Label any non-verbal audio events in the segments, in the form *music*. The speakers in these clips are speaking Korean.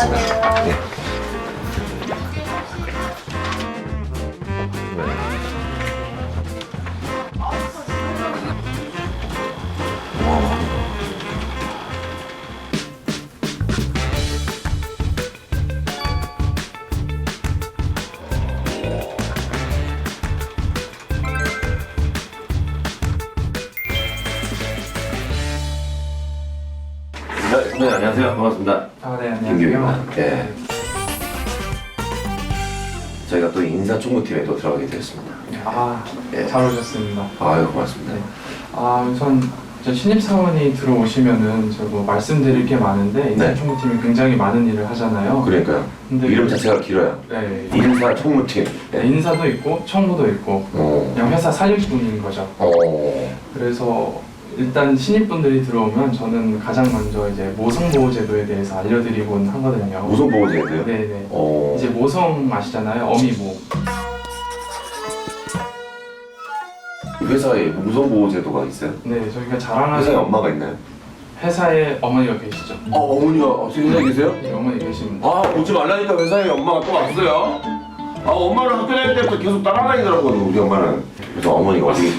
반갑습니다. 네. 네, 네, 안녕하세요. 반갑습니다. 아, 네, 김규입니다. 안녕하세요. 네. 저희가 또 인사총무팀에 또 들어가게 되었습니다. 아, 네. 잘 오셨습니다. 아유, 고맙습니다. 네. 아, 우선 저 신입사원이 들어오시면은 저뭐 말씀드릴 게 많은데 네. 인사총무팀이 굉장히 많은 일을 하잖아요. 그러니까요. 근데 이름 자체가 길어요. 네, 인사총무팀. 네, 인사도 있고 청무도 있고 어. 그냥 회사 살릴 뿐인 거죠. 어. 그래서 일단 신입분들이 들어오면 저는 가장 먼저 이제 모성보호제도에 대해서 알려드리곤 하거든요. 우선보호제도요? 네네. 어. 이제 모성 아시잖아요. 어미모. 회사에 우선보호제도가 있어요? 네, 저희가 회사에 자랑하는 엄마가 있나요? 회사에 어머니가 계시죠. 아, 어머니가 지금 회사에 계세요? 네, 어머니 계십니다. 아, 오지 말라니까 회사에 엄마가 또 왔어요. 아, 엄마는 학교 다닐 때부터 계속 따라다니더라고요, 우리 엄마는. 그래서 어머니가 어디,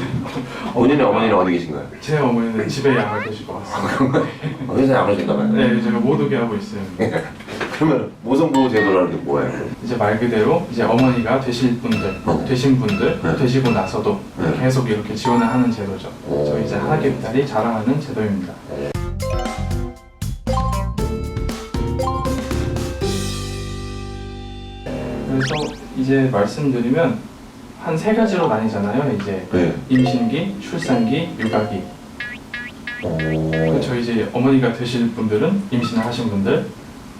본인의 어머니는 어디 계신가요? 제 어머니는 집에 양을 것 같습니다. 아, 회사에 안 오신다면? 네, 제가 못 오게 하고 있어요. 그러면 모성보호 제도라는 게 뭐예요? 이제 말 그대로 이제 어머니가 되실 분들, 어. 되신 분들, 네. 되시고 나서도 네. 계속 이렇게 지원을 하는 제도죠. 오. 저희 이제 하나 개딸이 자랑하는 제도입니다. 그래서 이제 말씀드리면 한 세 가지로 나뉘잖아요. 이제 네. 임신기, 출산기, 육아기. 오. 저희 이제 어머니가 되실 분들은 임신을 하신 분들,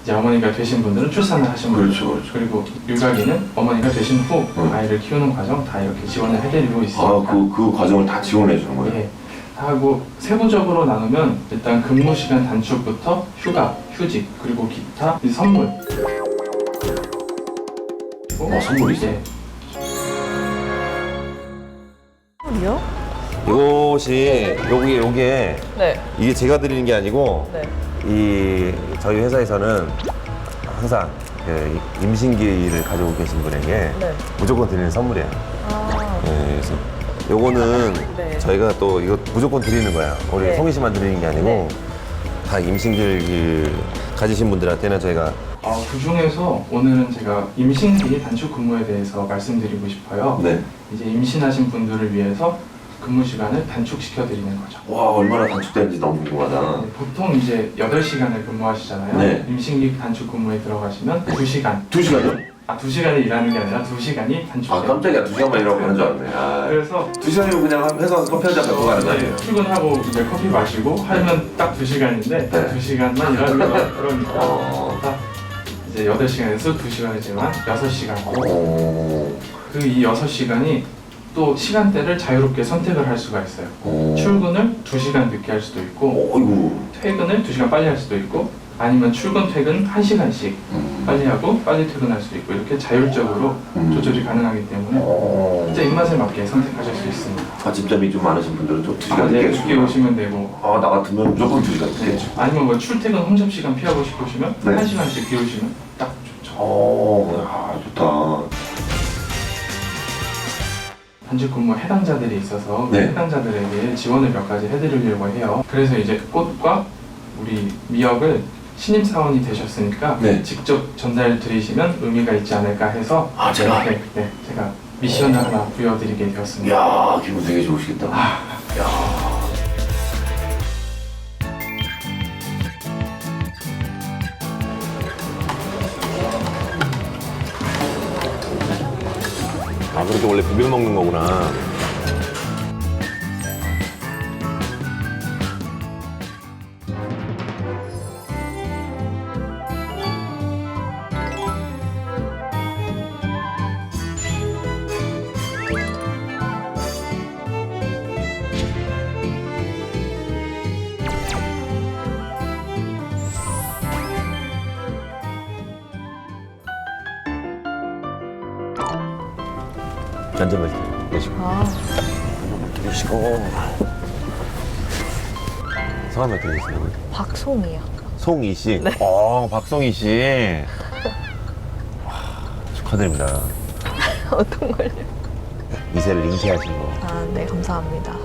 이제 어머니가 되신 분들은 출산을 하신 분들. 그렇죠, 그렇죠. 그리고 육아기는 어머니가 되신 후 음. 아이를 키우는 과정 다 이렇게 지원을 해드리고 있습니다. 아, 그, 그 과정을 다 지원해 주는 거예요? 예. 하고 세부적으로 나누면 일단 근무 시간 단축부터 휴가, 휴직 그리고 기타 이 선물. 어, 선물이 있어요? 예. 선물이요? 이것이 요게 요게 네, 이게 제가 드리는 게 아니고 네. 이 저희 회사에서는 항상 그 임신기를 가지고 계신 분에게 네. 무조건 드리는 선물이에요. 아, 예, 그래서 요거는 네. 저희가 또 이거 무조건 드리는 거야. 우리 네. 송이 씨만 드리는 게 아니고 네. 다 임신기 가지신 분들한테는 저희가 아, 그 중에서 오늘은 제가 임신기 단축 근무에 대해서 말씀드리고 싶어요. 네. 이제 임신하신 분들을 위해서 근무 시간을 단축시켜 드리는 거죠. 와, 얼마나 단축되는지 너무 궁금하다. 네, 보통 이제 8시간을 근무하시잖아요. 네. 임신기 단축 근무에 들어가시면 2시간. 두 시간이요? 아, 2시간을 일하는 게 아니라 2시간이 단축돼요. 아, 깜짝이야. 두 시간만 일하고 가는 줄 알았네. 아. 그래서 두 시간이면 그냥 한 회사 커피 한잔 먹고 가는 거 아니에요? 네, 출근하고 이제 커피 마시고 하면 딱 2시간인데 네. 2시간만 일하는 거 *laughs* 그러니까 어. 딱 이제 8시간에서 2시간이지만 6시간. 오. 그이 6시간이 또 시간대를 자유롭게 선택을 할 수가 있어요. 오. 출근을 2시간 늦게 할 수도 있고 어이구. 퇴근을 2시간 빨리 할 수도 있고 아니면 출근 퇴근 1시간씩 음. 빨리 하고 빨리 퇴근할 수도 있고 이렇게 자율적으로 음. 조절이 가능하기 때문에 어. 진짜 입맛에 맞게 선택하실 수 있습니다. 아침잠이 좀 많으신 분들은 좀두 시간 아, 네, 늦게 늦게 오시면 되고 아, 나 같으면 무조건 두 시간 네. 아니면 뭐 출퇴근 혼잡 시간 피하고 싶으시면 네. 한 시간씩 비우시면 딱 좋죠. 어, 아, 좋다. 단축 근무 해당자들이 있어서 그 네. 해당자들에게 지원을 몇 가지 해드리려고 해요. 그래서 이제 꽃과 우리 미역을 신입 사원이 되셨으니까 네. 직접 전달 드리시면 의미가 있지 않을까 해서 아, 제가? 네, 네, 제가 미션을 하나 부여드리게 되었습니다. 이야, 기분 되게 좋으시겠다. 아. 야. 아 그렇게 원래 비벼 먹는 거구나. 맛있어요. 내시고. 아, 내시고. 성함이 어떻게 되시나요? 박송이요. 송이 씨. 어, 박송이 씨. 와, 축하드립니다. *laughs* 어떤 걸요? 이세를 잉태하신 거. 아, 네, 감사합니다.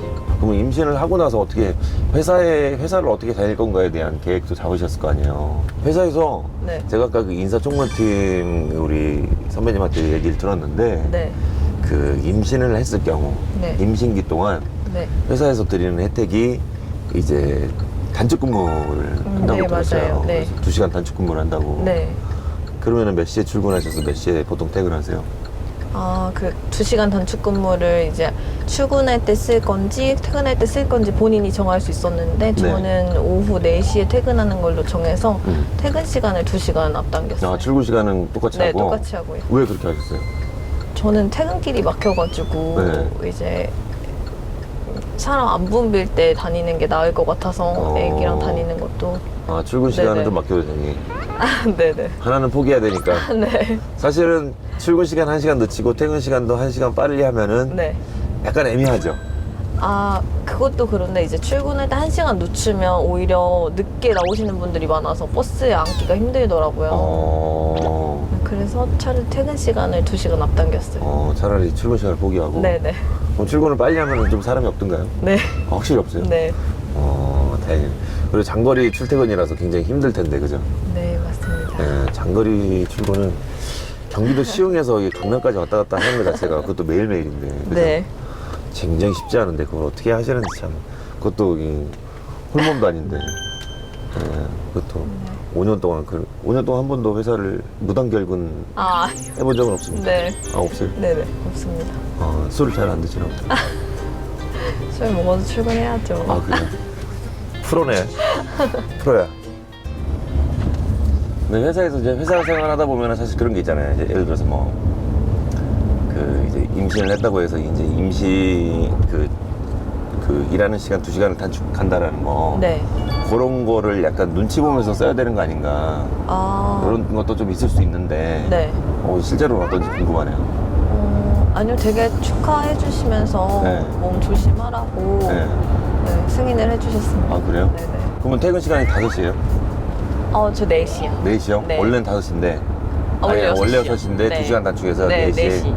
그럼 임신을 하고 나서 어떻게 회사에 회사를 어떻게 다닐 건가에 대한 계획도 잡으셨을 거 아니에요. 회사에서 네. 제가 아까 그 인사총괄팀 우리 선배님한테 얘기를 들었는데 네, 그 임신을 했을 경우 네. 임신기 동안 네. 회사에서 드리는 혜택이 이제 단축 근무를 한다고 네, 들었어요. 맞아요. 네. 그래서 두 시간 단축 근무를 한다고. 네. 그러면 몇 시에 출근하셔서 몇 시에 보통 퇴근하세요? 아, 그 두시간 단축 근무를 이제 출근할 때 쓸 건지 퇴근할 때 쓸 건지 본인이 정할 수 있었는데 저는 오후 4시에 퇴근하는 걸로 정해서 음. 퇴근 시간을 두시간 앞당겼어요. 아, 출근 시간은 똑같이 네, 하고. 똑같이 하고요. 왜 그렇게 하셨어요? 저는 퇴근길이 막혀가지고 네. 이제 사람 안 붐빌 때 다니는 게 나을 것 같아서 어. 애기랑 다니는 것도 아, 출근 시간은 네네. 좀 맡겨도 되니. 아, 네네 하나는 포기해야 되니까. *laughs* 네. 사실은 출근 시간 한시간 늦추고 퇴근 시간도 한시간 빨리 하면은 네. 약간 애매하죠. 아 그것도 그런데 이제 출근할 때 한 시간 늦추면 오히려 늦게 나오시는 분들이 많아서 버스에 앉기가 힘들더라고요. 어, 그래서 차라리 퇴근 시간을 두 시간 앞당겼어요. 어, 차라리 출근 시간을 포기하고. 네네. 그럼 출근을 빨리 하면 좀 사람이 없던가요? 네. 아, 확실히 없어요? 네. 어, 다행이네. 그리고 장거리 출퇴근이라서 굉장히 힘들 텐데, 그죠? 네 맞습니다. 네, 장거리 출근은 경기도 시흥에서 이 강남까지 왔다 갔다 하는 것 자체가 그것도 매일매일인데. 그죠? 네. 굉장히 쉽지 않은데 그걸 어떻게 하시는지 참. 그것도 이 홀몸도 아닌데. 네, 그것도 5년 동안, 그, 5년 동안 한 번도 회사를 무단결근 아 해본 적은 없습니다. 네. 아, 없어요? 네네 없습니다. 아, 술을 잘 안 드시나 보다. *laughs* 술 먹어서 출근해야죠. 아, 그래. 프로네. 프로야. 근데 회사에서 이제 회사 생활 하다 보면 사실 그런 게 있잖아요. 이제 예를 들어서 뭐, 그 이제 임신을 했다고 해서 이제 임시 그, 그 일하는 시간 두 시간을 단축한다라는 거. 네. 그런 거를 약간 눈치 보면서 써야 되는 거 아닌가. 아 그런 것도 좀 있을 수 있는데. 네. 어, 실제로는 어떤지 궁금하네요. 어, 아니요 되게 축하해 주시면서 네. 몸 조심하라고 네. 네, 승인을 해 주셨습니다. 아, 그래요? 네네. 그러면 퇴근 시간이 5시예요? 어, 저 4시요. 4시요? 네. 원래는 5시인데. 아, 원래 아니, 원래 6시요. 6시인데 네. 2시간 단축해서 네, 4시에. 4시.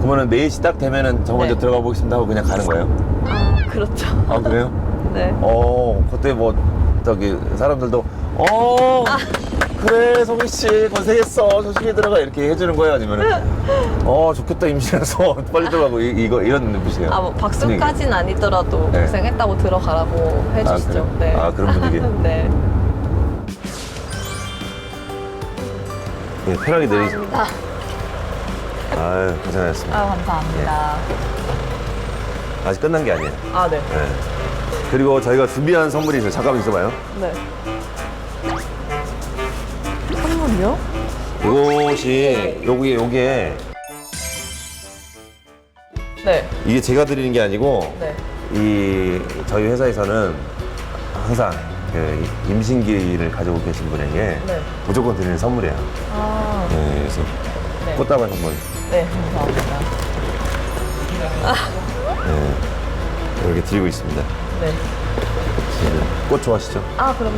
그러면은 4시 딱 되면은 저 먼저 네. 들어가 보겠습니다 하고 그냥 가는 거예요? 아, 그렇죠. 아, 그래요? *laughs* 네. 어, 그때 뭐, 저기, 사람들도, 어, 그래, 성희 씨, 고생했어. 조심히 들어가. 이렇게 해주는 거예요? 아니면은, 어, 좋겠다, 임신해서. *laughs* 빨리 들어가고, 이, 이거, 이런 눈빛이에요. 아, 뭐 박수까진 아니더라도 네. 고생했다고 들어가라고 해주시죠. 그래요? 네. 아, 그런 분위기. *laughs* 네. 네, 편하게 내리세요. 아, 아유, 고생하셨습니다. 아, 감사합니다. 아직 끝난 게 아니에요. 아, 네. 네. 그리고 저희가 준비한 선물이 있어요. 잠깐만 있어봐요. 네. 선물이요? 이것이, 요게, 요게, 네. 이게 제가 드리는 게 아니고, 네. 이 저희 회사에서는 항상 그 임신기를 가지고 계신 분에게 네. 무조건 드리는 선물이에요. 아, 네, 그래서 네. 꽃다발 선물. 네, 감사합니다. 네, 이렇게 드리고 있습니다. 네. 꽃 좋아하시죠? 아, 그럼요.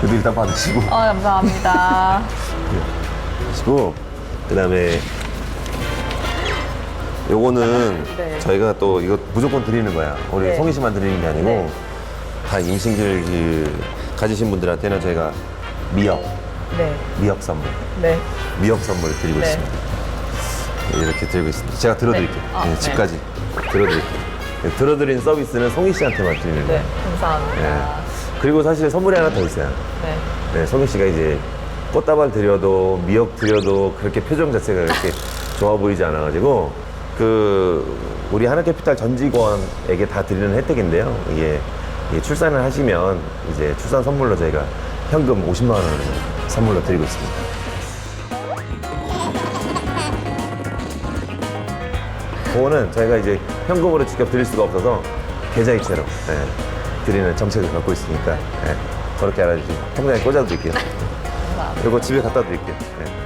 그래도 일단 받으시고, 아, 감사합니다. 받으시고, 그 다음에 요거는 네. 저희가 또 이거 무조건 드리는 거야. 우리 네. 송이 씨만 드리는 게 아니고 네. 다 임신기를 그 가지신 분들한테는 저희가 미역, 네. 미역 선물. 네. 미역 선물 드리고 네. 있습니다. 네, 이렇게 드리고 있습니다. 제가 들어드릴게요. 네. 아, 네, 네. 집까지 들어드릴게요. 네, 들어드린 서비스는 송희 씨한테만 드리는 네. 거예요. 감사합니다. 네. 그리고 사실 선물이 하나 더 있어요. 네. 네, 송희 씨가 이제 꽃다발 드려도 미역 드려도 그렇게 표정 자체가 그렇게 *laughs* 좋아 보이지 않아가지고 그 우리 하나캐피탈 전 직원에게 다 드리는 혜택인데요. 이게 이 출산을 하시면 이제 출산 선물로 저희가 현금 50만 원을 선물로 드리고 있습니다. 그거는 저희가 이제 현금으로 직접 드릴 수가 없어서 계좌이체로 예, 드리는 정책을 갖고 있으니까 예, 그렇게 알아주시고 통장에 꽂아드릴게요. *laughs* 이거 집에 갖다 드릴게요. 예.